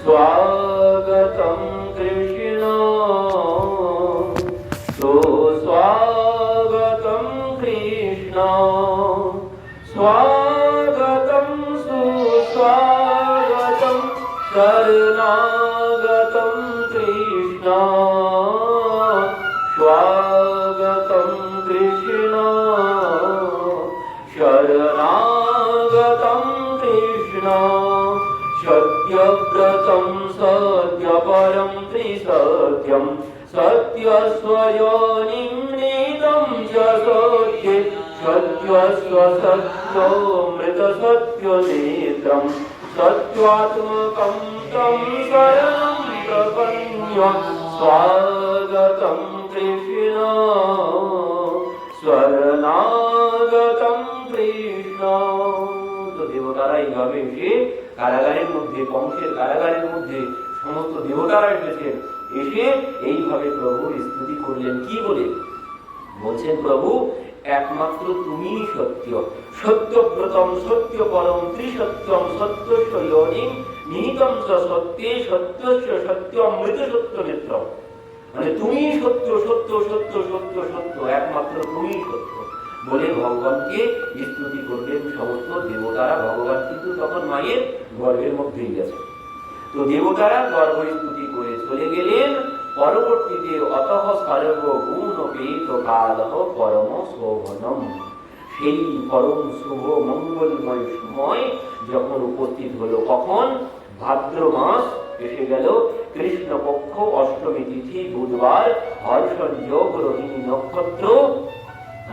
स्वागतं कृष्ण सत्यस्वयोनिम्नीतं च सत्ये सत्यस्वसत्योऽमृतसत्यनेत्रं सत्त्वात्मकं तं शरणं प्रपन्य स्वागतं कृष्ण স্বর্ণাগতম কৃষ্ণ তো দেবতারা এইভাবে এসে কারাগারের মধ্যে কংসের কারাগারের মধ্যে সমস্ত দেবতারা এসেছেন এসে এইভাবে প্রভুর স্তুতি করলেন। কি বলে? বলছেন, প্রভু, একমাত্র তুমি সত্য। সত্যব্রতম সত্য পরম ত্রিসত্যম নিহিতম সত্যে সত্য অমৃত সত্য নেত্রম। মানে তুমি সত্য সত্য সত্য সত্য সত্য, একমাত্র তুমি সত্য। বলে ভগবানকে স্তুতি করবেন সমস্ত দেবতারা। ভগবান কিন্তু তখন মায়ের গর্ভের মধ্যেই গেছে তো দেবতারা গর্ভ স্তুতি করে চলে গেলেন। পরবর্তীতে অতঃ সর্ব গুণ পেত কালহ পরম শোভনম। সেই পরম শুভ মঙ্গলময় সময় যখন উপস্থিত হলো কখন ভাদ্র মাস এসে গেল। কৃষ্ণপক্ষ অষ্টমী তিথি বুধবার হর্ষণ যোগ রোহিণী নক্ষত্র।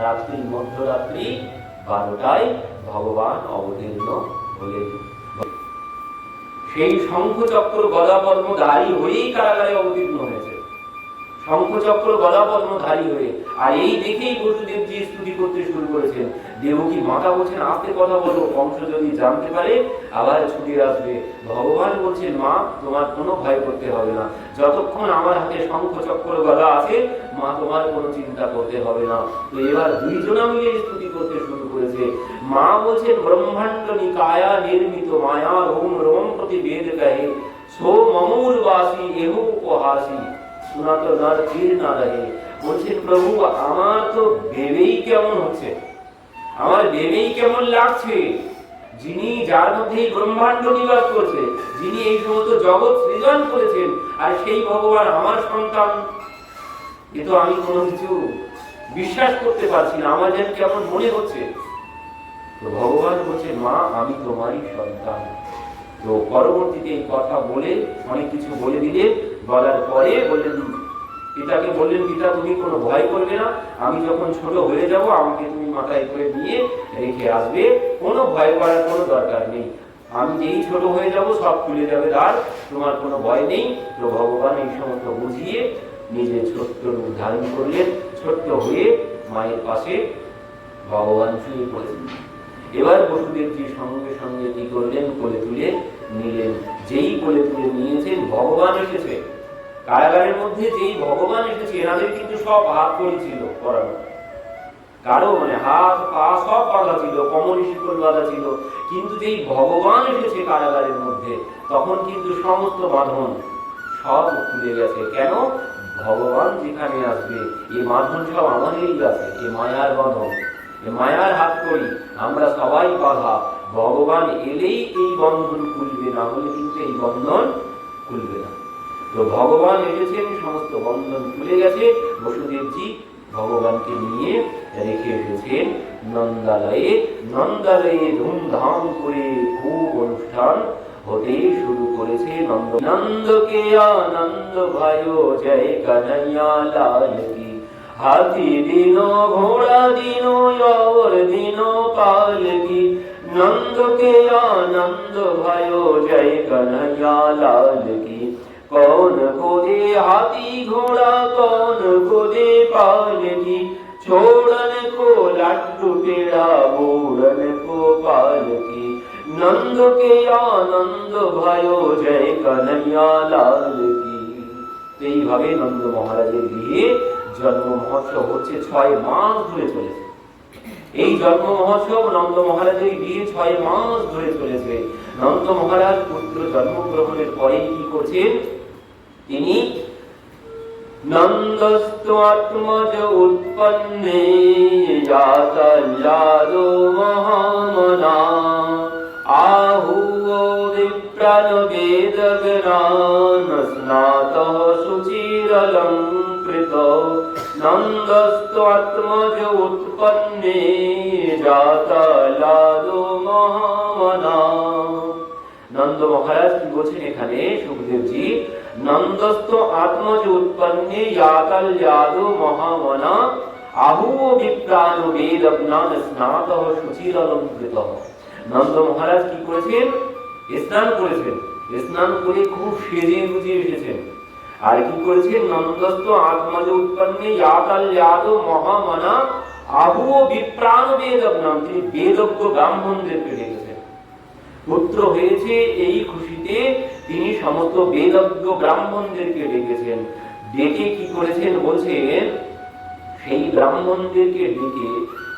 রাত্রি মধ্যরাত্রি বারোটায় ভগবান অবতীর্ণ হলেন। সেই শঙ্খচক্র গদাপদ্মধারী হয়েই কারাগারে অবতীর্ণ হয়েছে। শঙ্খচক্র গদাপদ্মধারী হয়ে, আর এই দেখেই বসুদেবজি স্তুতি করতে শুরু করেছেন। দেবকী মাতা বলছেন, আস্তে কথা বলো কংস যদি জানতে পারে, আবার ছুটে আসবে। ভগবান বলছেন, মা, তোমার কোনো ভয় করতে হবে না। যতক্ষণ আমার হাতে শঙ্খচক্র গদা আছে, মা, তোমার কোনো চিন্তা করতে হবে না। তো এবার দুইজনা মিলে স্তুতি করতে শুরু করেছে। মা বলছেন ব্রহ্মাণ্ড নিকায়া নির্মিত মায়া রোম রোম প্রতি বেদ কহে সো মমূর বাসী এহ উপহাসী শোনা তো নার তীর না রহে বলছেন প্রভু আমার তো ভেবেই কেমন হচ্ছে? আমার ভেবেই কেমন লাগছে? যিনি যার মধ্যে এই ব্রহ্মাণ্ড নিবাস করছে, যিনি এই সমস্ত জগৎ সৃজন করেছেন, আর সেই ভগবান আমার সন্তান। এ তো আমি কোনো কিছু বিশ্বাস করতে পারছি না। আমার যেন কেমন মনে হচ্ছে? তো ভগবান বলছে, মা, আমি তোমারই সন্তান। তো পরবর্তীতে এই কথা বলে, অনেক কিছু বলে দিলে, বলার পরে বললেন, পিতাকে বললেন, পিতা, তুমি কোনো ভয় করবে না। আমি যখন ছোট হয়ে যাব, আমাকে তুমি মাথায় করে নিয়ে রেখে আসবে। কোনো ভয় করার কোনো দরকার নেই। আমি যেই ছোট হয়ে যাব, সব খুলে যাবে দ্বার তোমার কোনো ভয় নেই। তো ভগবান এই সমস্ত বুঝিয়ে নিজে ছোট্ট রূপ ধারণ করলেন। ছোট্ট হয়ে মায়ের পাশে ভগবান শুয়ে পড়েছেন। এবার বসুদেবজি সঙ্গে সঙ্গে কি করলেন? কোলে তুলে নিলেন। যেই কোলে তুলে নিয়েছেন, ভগবান এসেছে। কারাগারের মধ্যে যেই ভগবান এসেছে, এনাদের কিন্তু সব হাত করি ছিল কারও মানে হাত, পা সব বাঁধা ছিল, কমল শিকল বাঁধা ছিল। কিন্তু যেই ভগবান এসেছে কারাগারের মধ্যে, তখন কিন্তু সমস্ত বাঁধন সব খুলে গেছে। কেন? ভগবান যেখানে আসবে এই বাঁধন সব আমাদেরই আছে এই মায়ার বাঁধন। এ মায়ার হাত করি, আমরা সবাই বাধা। ভগবান এলেই এই বন্ধন খুলবে, না হলে কিন্তু এই বন্ধন খুলবে না। তো ভগবান এসেছেন, সমস্ত বন্ধন খুলে গেছে। বসুদেবজি ভগবানকে নিয়ে রেখে এসেছেন নন্দালয়ে। নন্দালয়ে ধুমধাম করে খুব অনুষ্ঠান হতে শুরু করেছে নন্দ। নন্দকে আনন্দ ভাই জয় কানাইয়া, লাল হাতি দিনো ঘোড়া দিনো और দিনো পাল কি নন্দকে আনন্দ ভাই জয় কানাইয়া লাল কি कौन को दे हाथी घोड़ा कौन को दे पाल की छोड़न को लड्डू पेड़ा बूढ़न को पाल की नंद के आनंद भयो जय कन्हैया लाल की এইভাবে নন্দ মহারাজের গৃহে জন্ম মহোৎসব হচ্ছে ছয় মাস ধরে চলেছে। এই জন্ম মহোৎসব নন্দ মহারাজের গৃহে ছয় মাস ধরে চলেছে। নন্দ মহারাজ পুত্র জন্মগ্রহণের পরেই কি করছেন? তিনি নন্দস্ত্বাত্মজ উৎপন্নে স্নাত সুচিরলঙ্কৃত নন্দস্ত্বাত্মজ উৎপন্নে জাতল্লাদো মহামনা। নন্দ মহারাজ কি বলছেন এখানে, সুখদেবজি? নন্দস্ত আত্মজ উৎপন্নে ইয়াতাল যাদু মহামনা। আহু বিপ্রাণ বেদ অজ্ঞান স্নাত সুচিরলঙ্কৃত নন্দ মহারাজ কি করেছেন? স্নান করেছেন। স্নান করে খুব সেজে গুজে এসেছেন। আর কি নন্দস্ত আত্মজ উৎপন্নে ইয়াতাল যাদু মহামনা বিপ্রাণ তিনি বেদজ্ঞ ব্রাহ্মণদেরকে ডেকেছেন পুত্র হয়েছে এই খুশিতে তিনি সমস্ত বেদজ্ঞ ব্রাহ্মণদেরকে ডেকেছেন ডেকে কি করেছেন? বলছেন, সেই ব্রাহ্মণদেরকে ডেকে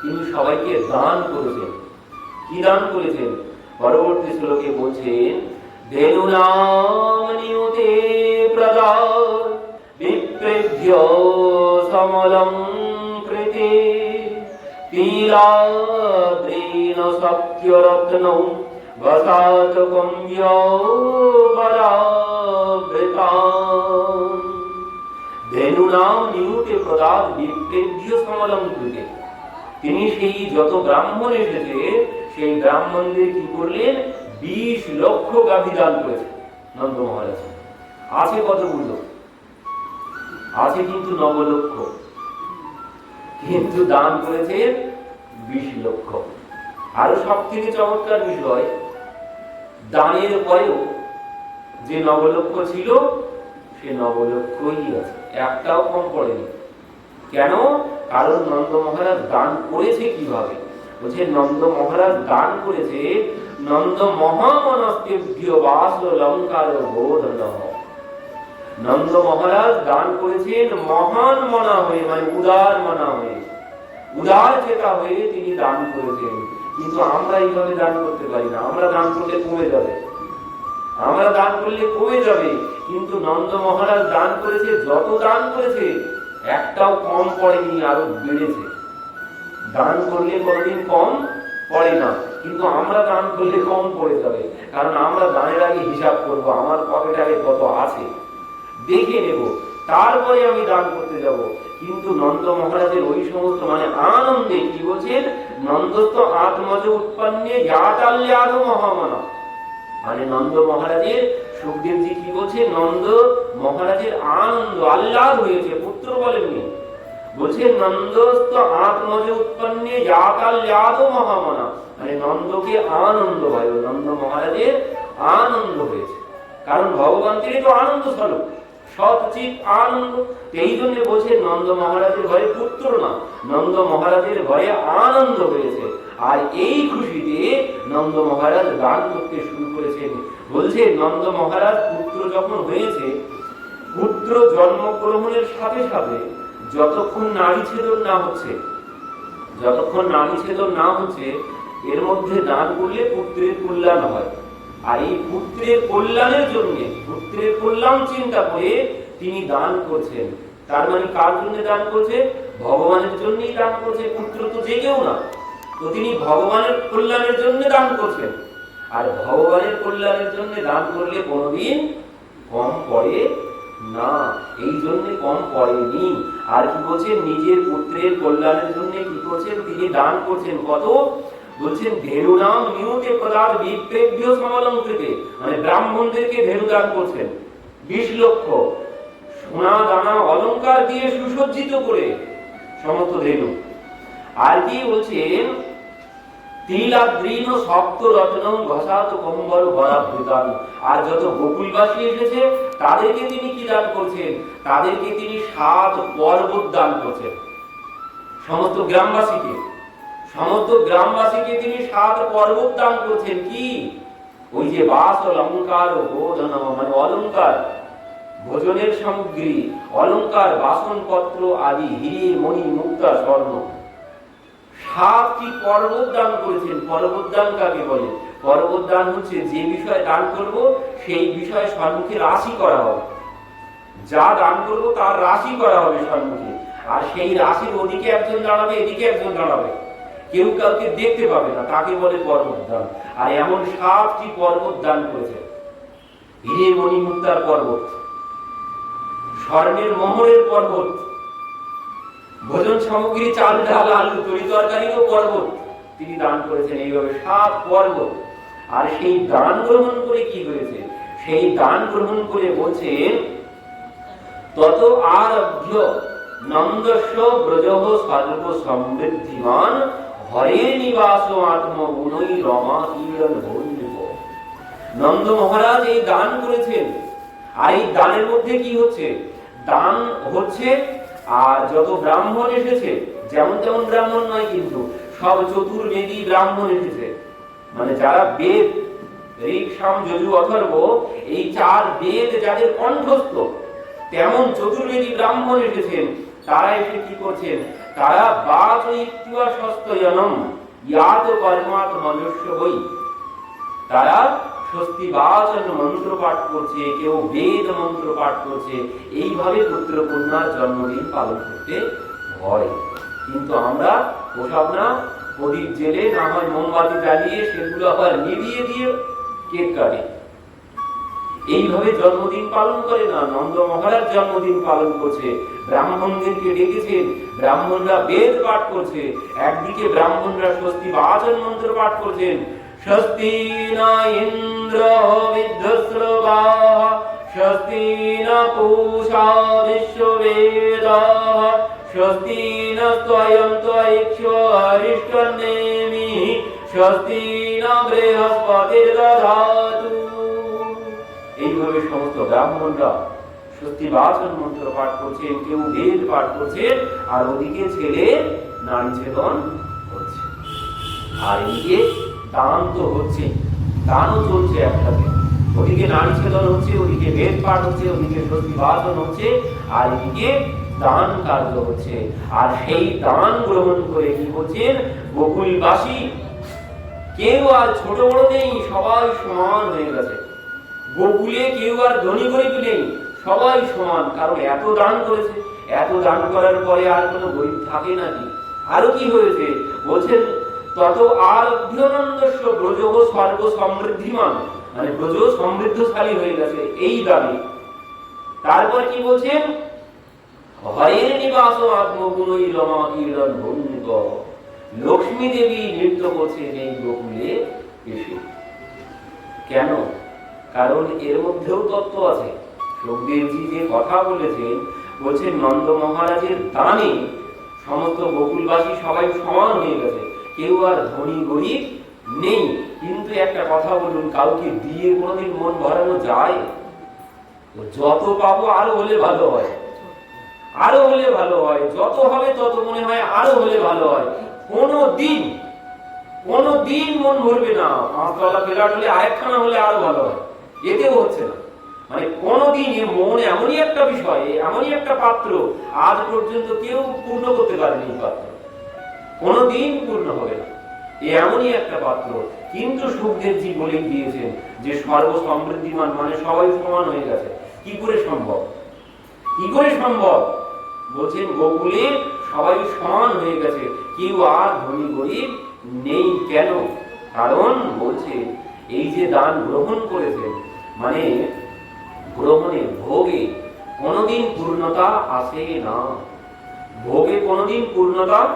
তিনি সবাইকে দান করেছেন। কি দান করেছেন? পরবর্তী শ্লোকে বলছেন ধেনুনাম নিয়তে প্রদা বিপ্রেভ্য সমলং কৃতে তীরাদ্রেণ সত্যরত্নৌ वसातकं यौवरावृताम् ধেনুনাম নিয়ুতে প্রদাত বিপ্রেভ্য সমলং কৃতে তিনি সেই যত ব্রাহ্মণ এসেছে সেই ব্রাহ্মণদের কি করলেন বিশ লক্ষ গাভী দান করেছে নন্দ মহারাজ। আছে কতগুলো আছে কিন্তু নবলক্ষ কিন্তু দান করেছে বিশ লক্ষ। আরও সব থেকে চমৎকার বিষয়, দানের পরেও যে নবলক্ষ ছিল, সে নবলক্ষই আছে। একটাও কম পড়েনি। কেন? কারণ নন্দ মহারাজ দান করেছে কীভাবে? বলছে, নন্দ মহারাজ দান করেছে নন্দ মহামনস্তেভ্য বাস লঙ্কার বোধন নন্দ মহারাজ দান করেছেন মহান মনা হয়ে মানে উদার মনা হয়ে উদার চেতা হয়ে তিনি দান করেছেন কিন্তু আমরা এইভাবে দান করতে পারি না। আমরা দান করলে কমে যাবে। আমরা দান করলে কমে যাবে। কিন্তু নন্দ মহারাজ দান করেছে, যত দান করেছে, একটাও কম পড়েনি, আরও বেড়েছে। দান করলে কোনোদিন কম পড়ে না। কিন্তু আমরা দান করলে কম পড়ে যাবে। কারণ আমরা দানের আগে হিসাব করব, আমার পকেট আগে কত আছে। দেখে নেব, তারপরে আমি দান করতে যাব। কিন্তু নন্দ মহারাজের ওই সমস্ত মানে আনন্দে কি বলছেন? নন্দস্ত আত্মজ উৎপন্নে জাতাল্যাদ মহামানা মানে নন্দ মহারাজের, সুখদেবজি কি বলছে? নন্দ মহারাজের আনন্দ আহ্লাদ হয়েছে, পুত্র বলেননি। বলছে নন্দস্ত আত্মজ উৎপন্নে জাতাল্যাদ মহামানা। মানে নন্দকে আনন্দ হয় নন্দ মহারাজের আনন্দ হয়েছে। কারণ ভগবান তিনি তো আনন্দ স্বরূপ আনন্দ। এই জন্য নন্দ মহারাজের ঘরে পুত্র না, নন্দ মহারাজের ঘরে আনন্দ হয়েছে। আর এই খুশিতে নন্দ মহারাজ গান করতে শুরু করেছেন। বলছে, নন্দ মহারাজ পুত্র যখন হয়েছে, পুত্র জন্মগ্রহণের সাথে সাথে যতক্ষণ নারী ছেদন না হচ্ছে, যতক্ষণ নারী ছেদন না হচ্ছে, এর মধ্যে দান করলে পুত্রের কল্যাণ হয়। আর এই পুত্রের কল্যাণের জন্য, পুত্রের কল্যাণ চিন্তা করে তিনি দান করছেন। তার মানে কার জন্য দান করছে? ভগবানের জন্যই দান করছে। পুত্র তো যে কেউ না, তো তিনি ভগবানের কল্যাণের জন্য দান করছেন। আর ভগবানের কল্যাণের জন্য দান করলে কোনোদিন কম পড়ে না। এই জন্য কম পড়েনি। আর কি বলছেন? নিজের পুত্রের কল্যাণের জন্য কি করছেন? তিনি দান করছেন। কত? বলছেন ধেনু নাম নিয়তে পদার্থ বিপ্রেভ্য সমালঙ্কৃতে মানে ব্রাহ্মণদেরকে ধেনু দান করছেন। বিশ লক্ষ। সোনা, দানা, অলংকার দিয়ে সুসজ্জিত করে সমস্ত ধেনু আর কি বলছেন? তিলাদ্রীন সপ্ত রত্নম ঘসাত কম্বর বরাভৃতান আর যত গোকুলবাসী এসেছে, তাদেরকে তিনি কি দান করছেন? তাদেরকে তিনি সাত পর্বত দান করছেন। সমস্ত গ্রামবাসীকে সমস্ত গ্রামবাসীকে তিনি সাত পর্বত দান করছেন। কি? ওই যে বাস অলঙ্কার বোধন মানে অলঙ্কার, ভোজনের সামগ্রী, অলঙ্কার, বাসনপত্র আদি, হিরে, মণি, মুক্তা, স্বর্ণ। সাতটি পর্বত দান করেছেন? পর্বত দান কাকে বলে? পর্বত দান হচ্ছে যে বিষয় দান করব, সেই বিষয় সম্মুখে রাশি করা হবে। যা দান করব, তার রাশি করা হবে সম্মুখে আর সেই রাশির ওদিকে একজন দাঁড়াবে, এদিকে একজন দাঁড়াবে। কেউ কাউকে দেখতে পাবে না, তাকে বলে পর্বত দান আর এমন সাতটি পর্বত দান করেছে? হিরে মণি মুক্তার পর্বত। স্বর্ণের মোহরের পর্বত। ভোজন সামগ্রী, চাল ডাল, আলু, তরি তরকারিরও পর্বত তিনি দান করেছেন এইভাবে সাত পর্বত আর সেই দান গ্রহণ করে কি হয়েছে? সেই দান গ্রহণ করে বলছেন তত নন্দস্য ব্রজহ সমৃদ্ধিমান হরে নিবাস আত্মগুণই রমা কিরণ নন্দ মহারাজ এই দান করেছেন। আর এই দানের মধ্যে কি হচ্ছে? দান হচ্ছে আর যত ব্রাহ্মণ এসেছে, যেমন তেমন ব্রাহ্মণ নয় কিন্তু, সব চতুর্বেদী ব্রাহ্মণ এসেছে। মানে যারা বেদ এই চার বেদ যাদের কণ্ঠস্থ, তেমন চতুর্বেদী ব্রাহ্মণ এসেছেন, তারা এসে কি করছেন? তারা বাচ ইয়াত কর্মাত মনুষ্য হই। তারা স্বস্তি বাচন মন্ত্র পাঠ করছে, কেউ বেদ মন্ত্র পাঠ করছে। এইভাবে পুত্র কন্যার জন্মদিন পালন করতে হয়। কিন্তু আমরা ওসব না, প্রদীপ জেলে না হয় মোমবাতি জ্বালিয়ে সেগুলো আবার দিয়ে কেক কাটে। এইভাবে জন্মদিন পালন করে না, নন্দ মহারাজ জন্মদিন পালন করছে। ব্রাহ্মণদেরকে ডেকেছেন, ব্রাহ্মণরা বেদ পাঠ করছে। একদিকে ব্রাহ্মণরা স্বস্তি বাচন মন্ত্র পাঠ করছেন স্বস্তি না ইন্দ্র বিধ্বস্রবা স্বস্তি না পূষা বিশ্ববেদা স্বস্তি না ত্বয়ং ত্বয়িক্ষ অরিষ্টনেমি স্বস্তি না বৃহস্পতির দধাতু এইভাবে সমস্ত ব্রাহ্মণরা সত্যি বাচন মন্ত্র পাঠ করছেন, কেউ বেদ পাঠ করছেন, আর ওদিকে ছেলে নারী ছেদন হচ্ছে আর এদিকে দান তো হচ্ছে, দানও চলছে একসাথে। ওদিকে নারী ছেদন হচ্ছে, ওদিকে হচ্ছে ওদিকে হচ্ছে, আর এদিকে দান কার্য হচ্ছে। আর সেই দান গ্রহণ করে কি করছেন? গোকুলবাসী। কেউ আর ছোট বড় নেই, সবাই সমান হয়ে গেছে। গোকুলে কেউ আর ধনী গরিব নেই, সবাই সমান। কারণ এত দান করেছে, এত দান করার পরে আর কোনো গরিব থাকে নাকি আরও কি হয়েছে? বলছেন তত আর অভ্যনন্দস্য ব্রজ স্বর্গ সমৃদ্ধিমান। মানে ব্রজ সমৃদ্ধশালী হয়ে গেছে এই দানে তারপর কি বলছেন নিবাস রমা ভঙ্গ। লক্ষ্মী দেবী নৃত্য করছেন এই গোকুলে এসে। কেন? কারণ এর মধ্যেও তত্ত্ব আছে। সুখদেবজি যে কথা বলেছেন, বলছেন নন্দ মহারাজের দানে সমস্ত গোকুলবাসী সবাই সমান হয়ে গেছে। কেউ আর ধনী গরিব নেই। কিন্তু একটা কথা বলুন, কাউকে দিয়ে কোনোদিন মন ভরানো যায়? যত পাবো আরও হলে ভালো হয়। আরও হলে ভালো হয়। যত হবে তত মনে হয় আরও হলে ভালো হয়। কোনো দিন কোনো দিন মন ভরবে না। পাঁচতলা ফেরাট হলে আরেকখানা হলে আরও ভালো হয়। এতেও হচ্ছে না। মানে কোনোদিন এ মন এমনই একটা বিষয় এমনই একটা পাত্র, আজ পর্যন্ত কেউ পূর্ণ করতে পারেনি পাত্র। কোনোদিন পূর্ণ হবে না। এমনই একটা পাত্র। কিন্তু সুখদেবজি বলে দিয়েছেন যে সর্ব সমৃদ্ধিমান মানে সবাই সমান হয়ে গেছে। কি করে সম্ভব? কি করে সম্ভব? বলছেন, গোকুলে সবাই সমান হয়ে গেছে। কেউ আর ধনী গরিব নেই কেন? কারণ, বলছে, এই যে দান গ্রহণ করেছেন মানে গ্রহণে ভোগে কোনোদিন পূর্ণতা আসে না। ভোগে কোনোদিন পূর্ণতা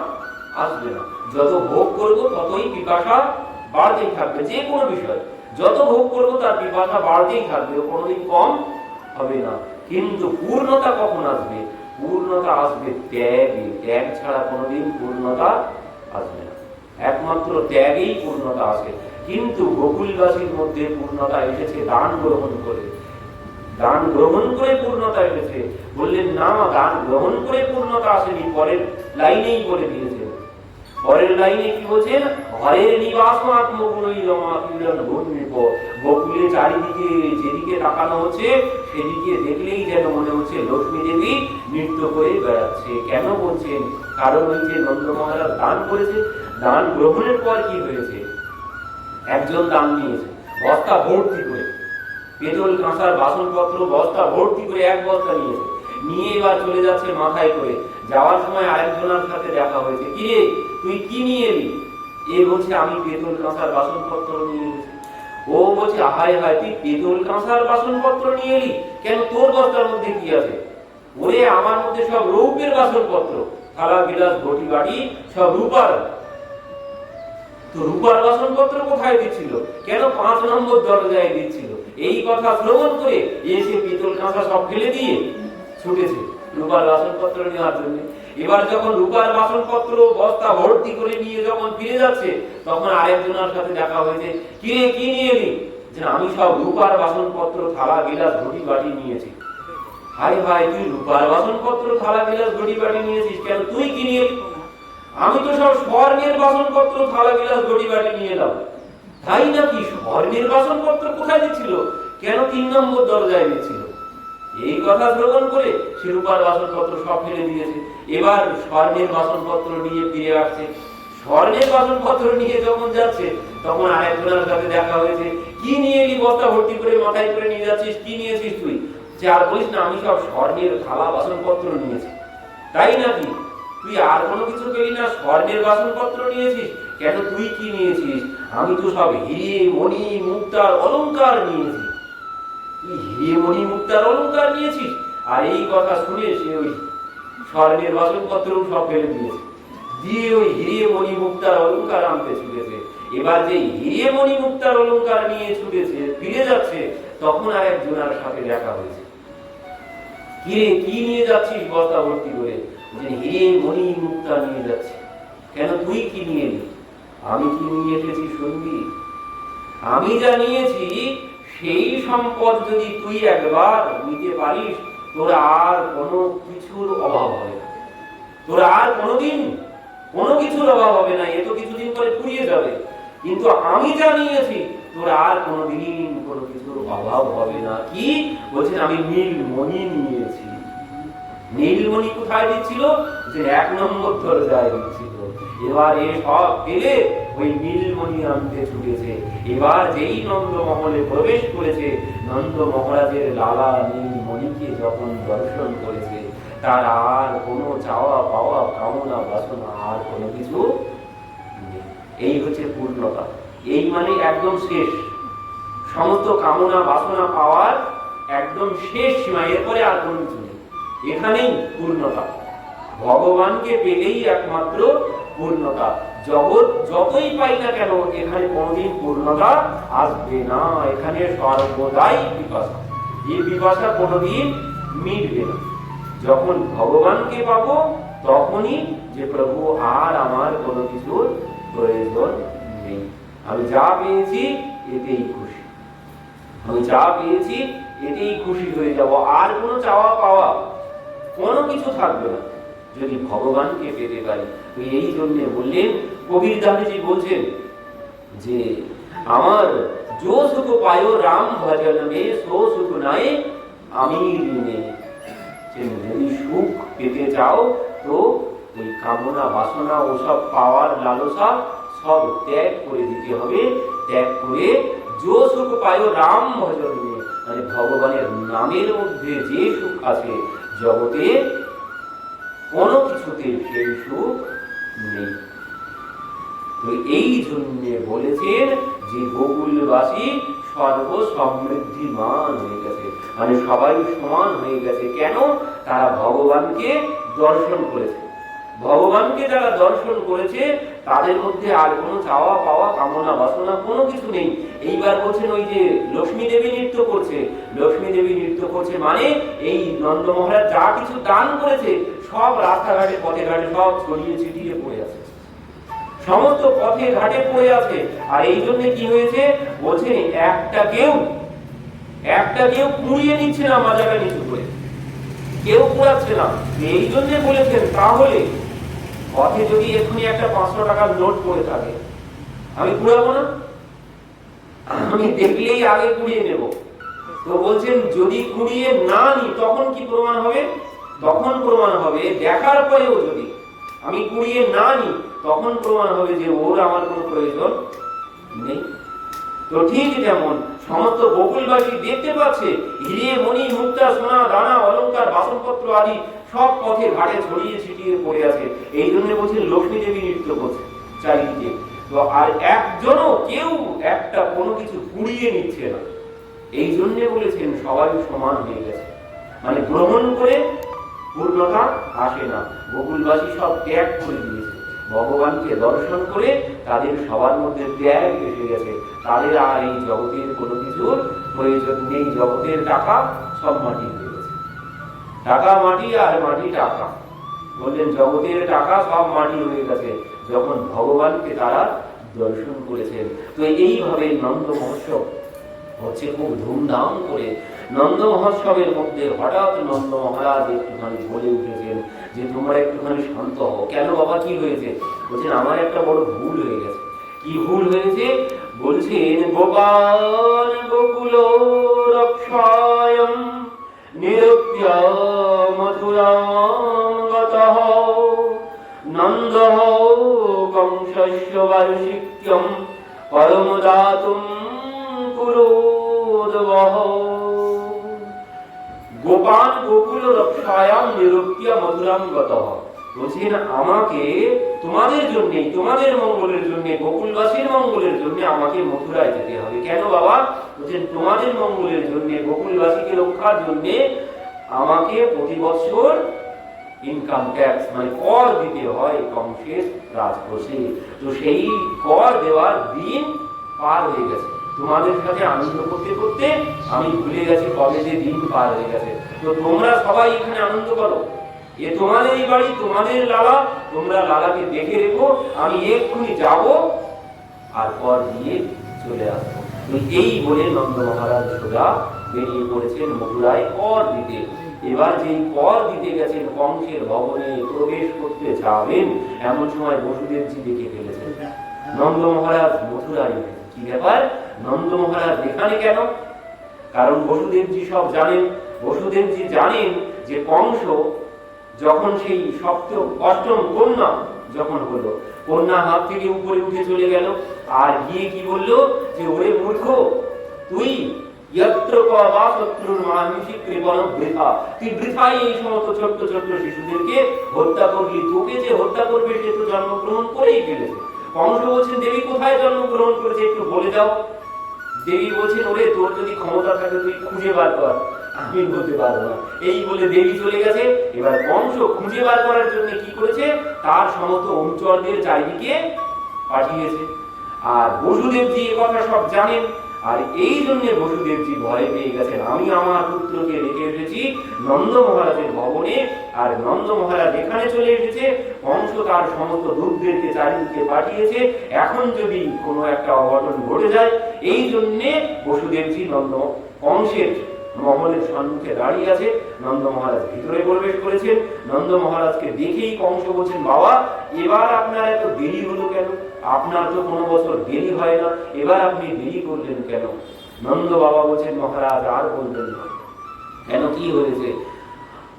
আসবে না। যত ভোগ করব, ততই পিপাসা বাড়তেই থাকবে, যে কোনো বিষয়। যত ভোগ করব, তার পিপাসা বাড়তেই থাকবে কোনোদিন কম হবে না। কিন্তু পূর্ণতা কখন আসবে? পূর্ণতা আসবে ত্যাগে। ত্যাগ ছাড়া কোনোদিন পূর্ণতা আসবে না। একমাত্র ত্যাগেই পূর্ণতা আসে। কিন্তু গোকুলবাসীর মধ্যে পূর্ণতা এসেছে, দান গ্রহণ করে। দান গ্রহণ করে পূর্ণতা এসেছে। বললেন, না দান গ্রহণ করে পূর্ণতা আসেনি, পরের লাইনেই বলে দিয়েছেন পরের লাইনে কি বলছেন হরের নিবাস গণ্যিপ চারিদিকে যেদিকে তাকানো হচ্ছে, সেদিকে দেখলেই যেন মনে হচ্ছে লক্ষ্মী দেবী নৃত্য করে বেড়াচ্ছে। কেন বলছেন? কারণ ওই যে নন্দ মহারাজ দান করেছে। দান গ্রহণের পর কি হয়েছে? একজন দান নিয়েছে, বস্তা ভর্তি করে। পেট্রোল কাঁসার বাসনপত্র বস্তা ভর্তি করে এক বস্তা নিয়েছে। নিয়ে এবার চলে যাচ্ছে মাথায় করে। যাওয়ার সময় আরেকজনের সাথে দেখা হয়েছে। কি রে তুই কি নিয়ে এলি? এ বলছে, আমি পেট্রোল কাঁসার বাসনপত্র নিয়ে এসেছি ও বলছে, হায় হায়, তুই পেট্রোল কাঁসার বাসনপত্র নিয়ে এলি? কেন তোর বস্তার মধ্যে কি আছে? ওরে, আমার মধ্যে সব রৌপের বাসনপত্র। থালা, গিলাস ঘটি বাড়ি সব রূপার। তো রূপার বাসনপত্র কোথায় দিচ্ছিল? কেন পাঁচ নম্বর দরজায় দিচ্ছিল? এই কথা শ্রবণ করে এসে পিতল কাঁসা সব ফেলে দিয়ে ছুটেছে রূপার বাসনপত্র নেওয়ার জন্য। এবার যখন বাসনপত্র, বস্তা ভর্তি করে নিয়ে যখন ফিরে যাচ্ছে, তখন আরেকজনের সাথে দেখা হয়েছে কি রে কি নিয়ে যে আমি সব বাসনপত্র, থালা, গিলাস, ঘটি, বাটি নিয়েছি। হাই তুই বাসনপত্র, থালা, গিলাস, ঘটি, বাটি নিয়েছিস কেন? তুই কি নিয়ে আমি তো সব স্বর্ণের বাসনপত্র, থালা, গিলাস, ঘটি, বাটি নিয়ে এলাম। তাই নাকি স্বর্ণের বাসনপত্র কোথায় দিচ্ছিল? কেন তিন নম্বর দরজায় দিচ্ছিল? এই কথা শ্রবণ করে সে রূপার বাসনপত্র সব ফেলে দিয়েছে। এবার স্বর্ণের বাসনপত্র নিয়ে ফিরে আসছে। স্বর্ণের বাসনপত্র নিয়ে যখন যাচ্ছে, তখন আরেকজনের সাথে দেখা হয়েছে। কি নিয়ে এলি বস্তা ভর্তি করে মাথায় করে নিয়ে যাচ্ছিস? কি নিয়েছিস তুই? যে আর বলিস না, আমি সব স্বর্ণের থালা বাসনপত্র নিয়েছি। তাই নাকি? তুই আর কোনো কিছু পেলি না? স্বর্ণের বাসনপত্র নিয়েছিস? কেন তুই কি নিয়েছিস? আমি তো সব হিরে, মণি, মুক্তার অলঙ্কার নিয়েছি। তুই মুক্তার অলংকার নিয়েছিস? আর এই কথা শুনে সে ওই স্বর্ণের বাসনপত্র সব ফেলে দিয়েছে। দিয়ে ওই হিরেমণি মুক্তার অলংকার আনতে ছুটেছে। এবার যে হিরেমণি মুক্তার অলংকার নিয়ে ছুটেছে, ফিরে যাচ্ছে, তখন আর একজনের সাথে দেখা হয়েছে। কিরে কি নিয়ে যাচ্ছিস বস্তা ভর্তি করে? যে হিরে মণি মুক্তা নিয়ে যাচ্ছে। কেন তুই কি নিয়ে এলি? আমি কি নিয়ে এসেছি শুনবি? আমি যা নিয়েছি সেই সম্পদ যদি তুই একবার নিতে পারিস, তোর আর কোনো কিছুর অভাব হবে না। তোর আর কোনোদিন কোনো কিছুর অভাব হবে না, এ তো কিছুদিন পরে ফুরিয়ে যাবে। কিন্তু আমি যা নিয়েছি তোর আর কোনোদিন কোনো কিছুর অভাব হবে না। কি? বলছেন, আমি নীলমণি নিয়েছি। নীলমণি কোথায় দিচ্ছিল? যে এক নম্বর দরজায় দিচ্ছিল। এবার এ সব পেলে ওই নীলমণি আনতে ছুটেছে। এবার যেই নন্দ মহলে প্রবেশ করেছে, নন্দ মহারাজের লালা নীলমণিকে যখন দর্শন করেছে, তার আর কোনো চাওয়া পাওয়া, কামনা বাসনা আর কোনো কিছু। এই হচ্ছে পূর্ণতা। এই মানে একদম শেষ। সমস্ত কামনা বাসনা পাওয়ার একদম শেষ সীমা। এরপরে আর কোনো কিছু নেই। এখানেই পূর্ণতা। ভগবানকে পেলেই একমাত্র পূর্ণতা। জগৎ যতই পাই না কেন, এখানে কোনোদিন পূর্ণতা আসবে না। এখানে সর্বদাই বিপাশা। এই বিপাশা কোনোদিন মিটবে না। যখন ভগবানকে পাবো, তখনই যে প্রভু আর আমার কোনো কিছুর প্রয়োজন নেই। আমি যা পেয়েছি, এতেই খুশি। আমি যা পেয়েছি, এতেই খুশি হয়ে যাব। আর কোনো চাওয়া পাওয়া, কোনো কিছু থাকবে না। যদি ভগবানকে পেতে পারি এই জন্য বললেন কবির গান্ধীজি বলছেন যে, আমার যো সুখ পায় রাম ভজন মে, সো সুখ নাই আমি যদি সুখ পেতে চাও, তো ওই কামনা বাসনা, ওসব পাওয়ার লালসা সব ত্যাগ করে দিতে হবে। ত্যাগ করে যো সুখ পায় রাম ভজন মানে ভগবানের নামের মধ্যে যে সুখ আছে, জগতে কোনো কিছুতে সেই সুখ নেই। এই জন্যে বলেছেন যে গোকুলবাসী সর্ব সমৃদ্ধিমান হয়ে গেছে। মানে সবাই সমান হয়ে গেছে। কেন? তারা ভগবানকে দর্শন করেছে। ভগবানকে যারা দর্শন করেছে, তাদের মধ্যে আর কোনো চাওয়া পাওয়া, কামনা বাসনা কোনো কিছু নেই। এইবার বলছেন ওই যে লক্ষ্মী দেবী নৃত্য করছে। লক্ষ্মী দেবী নৃত্য করছে মানে এই নন্দ মহারাজ যা কিছু দান করেছে, সব রাস্তাঘাটে, পথে ঘাটে সব ছড়িয়ে ছিটিয়ে পড়ে সমস্ত পথে ঘাটে পড়ে আছে। আর এই জন্য কি হয়েছে? বলছে, একটা কেউ একটা কেউ কুড়িয়ে নিচ্ছে না মাজাটা নিচু করে কেউ কুড়াচ্ছে না। এই জন্য বলেছেন, তাহলে পথে যদি এক্ষুনি একটা পাঁচশো টাকার নোট পড়ে থাকে, আমি কুড়াবো না? আমি দেখলেই আগে কুড়িয়ে নেব। তো বলছেন, যদি কুড়িয়ে না নি, তখন কি প্রমাণ হবে? তখন প্রমাণ হবে, দেখার পরেও যদি। আমি কুড়িয়ে না নি তখন প্রমাণ হবে যে ওর আমার কোনো প্রয়োজন নেই। তো ঠিক যেমন সমস্ত গোকুলবাসী দেখতে পাচ্ছে, হিরে, মণি, মুক্তা, সোনা, দানা, অলংকার, বাসনপত্র আদি সব পথে ঘাটে ছড়িয়ে ছিটিয়ে পড়ে আছে। এই জন্য বলছেন লক্ষ্মী দেবী নৃত্য করছে চারিদিকে। তো আর একজনও, কেউ একটা কোনো কিছু কুড়িয়ে নিচ্ছে না। এই জন্য বলেছেন সবাই সমান হয়ে গেছে। মানে গ্রহণ করে পূর্ণতা আসে না। গোকুলবাসী সব ত্যাগ করে দিয়েছে। ভগবানকে দর্শন করে তাদের সবার মধ্যে ত্যাগ এসে গেছে। তাদের আর এই জগতের কোনো কিছুর প্রয়োজন নেই। জগতের টাকা সব মাটি হয়ে গেছে। টাকা মাটি আর মাটি টাকা। বললেন, জগতের টাকা সব মাটি হয়ে গেছে। যখন ভগবানকে তারা দর্শন করেছেন। তো এইভাবে নন্দ মহোৎসব হচ্ছে খুব ধুমধাম করে নন্দ মহোৎসবের মধ্যে হঠাৎ নন্দ মহারাজ একটুখানি বলে উঠেছেন যে, তোমরা একটুখানি শান্ত হও। কেন বাবা, কি হয়েছে? বলছেন, আমার একটা বড় ভুল হয়ে গেছে। কি ভুল হয়েছে? বলছেন, গোপাল গোকুল রক্ষায়ম নিরুপ্য মথুরাগতঃ নন্দ কংসস্য বার্ষিক্যম পরম দাতুম কুরোদবহ। গোপাল গোকুল রক্ষায়াম নিরুপ্য মধুরাম গতঃ বলছেন, আমাকে তোমাদের জন্য, তোমাদের মঙ্গলের জন্য, গোকুলবাসীর মঙ্গলের জন্য আমাকে মথুরায় যেতে হবে। কেন বাবা? বলছেন, তোমাদের মঙ্গলের জন্য, গোকুলবাসীকে রক্ষার জন্য আমাকে প্রতি বছর ইনকাম ট্যাক্স মানে কর দিতে হয় কংসের রাজকোষে। তো সেই কর দেওয়ার দিন পার হয়ে গেছে। তোমাদের সাথে আনন্দ করতে করতে আমি ভুলে গেছি কবে যে দিন পার হয়ে গেছে। তো তোমরা সবাই এখানে আনন্দ করো। এ তোমাদেরই বাড়ি, তোমাদের লালা, তোমরা লালাকে দেখে রেখো, আমি এক্ষুনি যাব আর কর দিয়ে চলে আসব। এই বলে নন্দ মহারাজ সোজা বেরিয়ে পড়েছেন মথুরায় কর দিতে। এবার যেই কর দিতে গেছেন, কংসের ভবনে প্রবেশ করতে যাবেন, এমন সময় বসুদেবজি দেখে ফেলেছেন। নন্দ মহারাজ মথুরায় কি ব্যাপার? নন্দ মহারাজ এখানে কেন? কারণ বসুদেবজি সব জানেন, বসুদেবজি জানেন যে কংস যখন সেই সপ্তম, অষ্টম কন্যা যখন হলো, কন্যা হাত থেকে উপরে উঠে চলে গেল আর গিয়ে কি বলল? যে ওরে মূর্খ, তুই দেবী কোথায় জন্মগ্রহণ করেছে একটু বলে দাও। দেবী বলছেন, ওরে, তোর যদি ক্ষমতা থাকে, তুই খুঁজে বার কর। আমি বলতে পারব না। এই বলে দেবী চলে গেছে। এবার কংস খুঁজে বার করার জন্য কি করেছে? তার সমস্ত অনুচরদের চারিদিকে পাঠিয়েছে। আর বসুদেবজি কথা সব জানেন। আর এই জন্য বসুদেবজি ভয় পেয়ে গেছেন। আমি আমার পুত্রকে রেখে এসেছি নন্দ মহারাজের ভবনে, আর নন্দ মহারাজ এখানে চলে এসেছে। কংস তার সমস্ত দূতদেরকে চারিদিকে পাঠিয়েছে। এখন যদি কোনো একটা অঘটন ঘটে যায়, এই জন্যে বসুদেবজি নন্দ কংসের মহলের সম্মুখে দাঁড়িয়ে আছে। নন্দ মহারাজ ভিতরে প্রবেশ করেছেন। নন্দ মহারাজকে দেখেই কংস বলছেন, বাবা, এবার আপনার এত দেরি হলো কেন? আপনার তো কোনো বছর দেরি হয় না। এবার আপনি দেরি করলেন কেন? নন্দ বাবা বলছেন, মহারাজ, আর বলবেন না। কেন কি হয়েছে?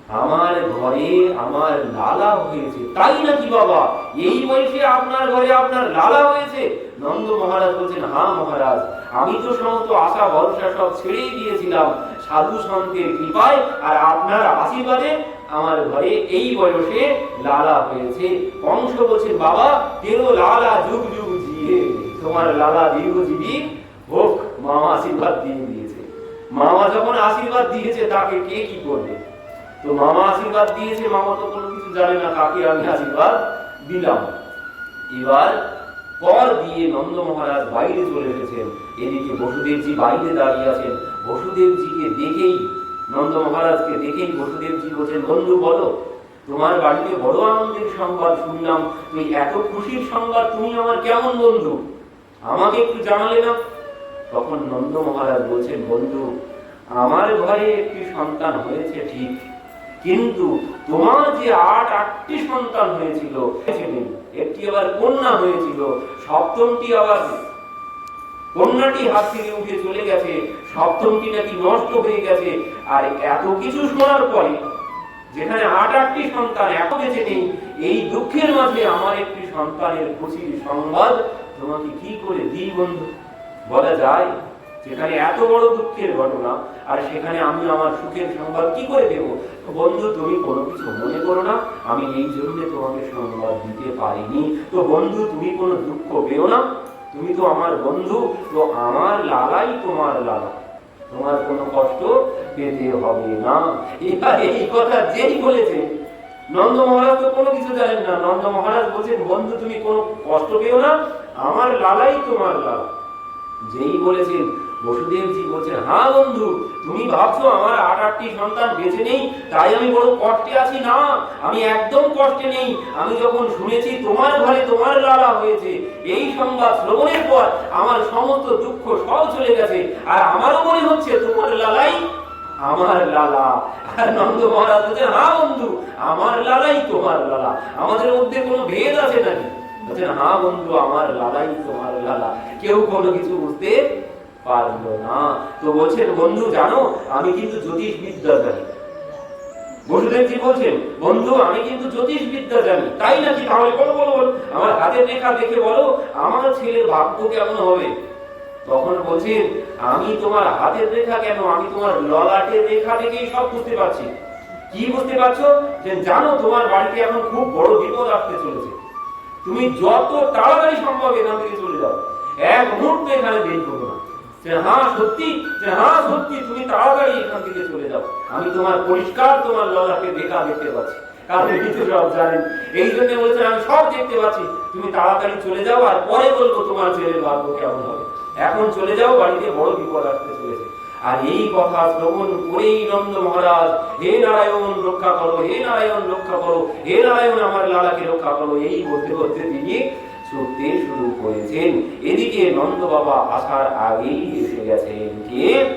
আমার ঘরে আমার লালা হয়েছে। তাই নাকি বাবা? এই বয়সে আপনার ঘরে আপনার লালা হয়েছে। নন্দ মহারাজ বলছেন হ্যাঁ মহারাজ, আমি তো সমস্ত আশা ভরসা সব ছেড়েই দিয়েছিলাম। সাধু সন্তের কৃপায় আর আপনার আশীর্বাদে আমার ঘরে এই বয়সে লালা হয়েছে। কংস বলছেন বাবা, তেরো লালা যুগ যুগ জিয়ে তোমার লালা দীর্ঘজীবী হোক, মামা আশীর্বাদ দিয়ে দিয়েছে। মামা যখন আশীর্বাদ দিয়েছে, তাকে কে কি করবে? তো মামা আশীর্বাদ দিয়েছে, মামা তো কোনো কিছু জানে না, তাকে আমি আশীর্বাদ দিলাম। এবার কর দিয়ে নন্দ মহারাজ বাইরে চলে এসেছেন। এদিকে বসুদেবজি বাইরে দাঁড়িয়ে আছেন। বসুদেবজিকে দেখেই নন্দ মহারাজকে দেখেই বসুদেবজি বলছেন বন্ধু বলো, তোমার বাড়িতে বড় আনন্দের সংবাদ শুনলাম। তুমি এত খুশির সংবাদ তুমি আমার কেমন বন্ধু? আমাকে একটু জানালে না? তখন নন্দ মহারাজ বলছেন, বন্ধু, আমার ঘরে একটি সন্তান হয়েছে, ঠিক। কিন্তু তোমার যে আট, আটটি সন্তান হয়েছিল, একটি আবার কন্যা হয়েছিল, সপ্তমটি আবার কন্যাটি হাত থেকে উঠে চলে গেছে। সপ্তমটি নাকি নষ্ট হয়ে গেছে। আর এত কিছু শোনার পরে যেখানে আট আটটি সন্তান এত বেঁচে নেই, এই দুঃখের মাঝে আমার একটি সন্তানের খুশির সংবাদ তোমাকে কি করে দিই বন্ধু? বলা যায় সেখানে এত বড় দুঃখের ঘটনা, আর সেখানে আমি আমার সুখের সংবাদ কি করে দেব? বন্ধু, তুমি কোনো কিছু মনে করো না, আমি এই জন্য তোমাকে সংবাদ দিতে পারিনি। তো বন্ধু, তুমি কোনো দুঃখ পেও না। তুমি তো আমার বন্ধু, তো আমার লালাই তোমার লালা। তোমার কোনো কষ্ট পেতে হবে না। এই কথা যেই বলেছে, নন্দ মহারাজ তো কোনো কিছু জানেন না। নন্দ মহারাজ বলছেন, বন্ধু, তুমি কোনো কষ্ট পেও না, আমার লালাই তোমার লাল। যেই বলেছেন বসুদেবজি বলছেন হ্যাঁ বন্ধু, তুমি ভাবছ আমার আট আটটি সন্তান বেঁচে নেই, তাই আমি বড় কষ্টে আছি না, আমি একদম কষ্টে নেই। আমি যখন শুনেছি তোমার ঘরে তোমার লালা হয়েছে, এই সংবাদ শ্রবণের পর আমার সমস্ত দুঃখ সব চলে গেছে, আর আমারও মনে হচ্ছে তোমার লালাই আমার লালা। আর নন্দ মহারাজ বলছেন হ্যাঁ বন্ধু, আমার লালাই তোমার লালা, আমাদের মধ্যে কোনো ভেদ আছে নাকি? বলছেন হ্যাঁ বন্ধু, আমার লালাই তোমার লালা। কেউ কোনো কিছু বুঝতে পারল না। তো বলছেন, বন্ধু, জানো, আমি কিন্তু জ্যোতিষ বিদ্যা জানি বসুদেবজি বলছেন? বন্ধু, আমি কিন্তু জ্যোতিষ বিদ্যা জানি তাই নাকি? তাহলে বলো বলো আমার হাতের রেখা দেখে বলো, আমার ছেলের ভাগ্য কেমন হবে? তখন বলছেন, আমি তোমার হাতের রেখা কেন? আমি তোমার ললাটের রেখা দেখেই সব বুঝতে পারছি। কি বুঝতে পারছ? যে জানো, তোমার বাড়িতে এখন খুব বড় বিপদ আসতে চলেছে। তুমি যত তাড়াতাড়ি সম্ভব এখান থেকে চলে যাও। এক মুহূর্তে এখানে দেরি করো না। যে হ্যাঁ সত্যি, যে হ্যাঁ সত্যি, তুমি তাড়াতাড়ি এখান থেকে চলে যাও। আমি তোমার পরিষ্কার তোমার ললাটে দেখা দেখতে পাচ্ছি। এই জন্য বলেছেন আমি সব দেখতে পাচ্ছি। তুমি তাড়াতাড়ি চলে যাও আর পরে বলব তোমার ছেলের ভাগ্য কেমন হবে। এখন চলে যাও, বাড়িতে বড় বিপদ আসতে চলেছে। আর এই কথা শ্রবণ করেই নন্দ মহারাজ, হে নারায়ণ, রক্ষা করো, হে নারায়ণ, রক্ষা করো, হে নারায়ণ, আমার লালাকে রক্ষা করো। এই বলতে বলতে তিনি ছুটতে শুরু করেছেন। এদিকে নন্দ বাবা আসার আগেই এসে গেছেন। কে?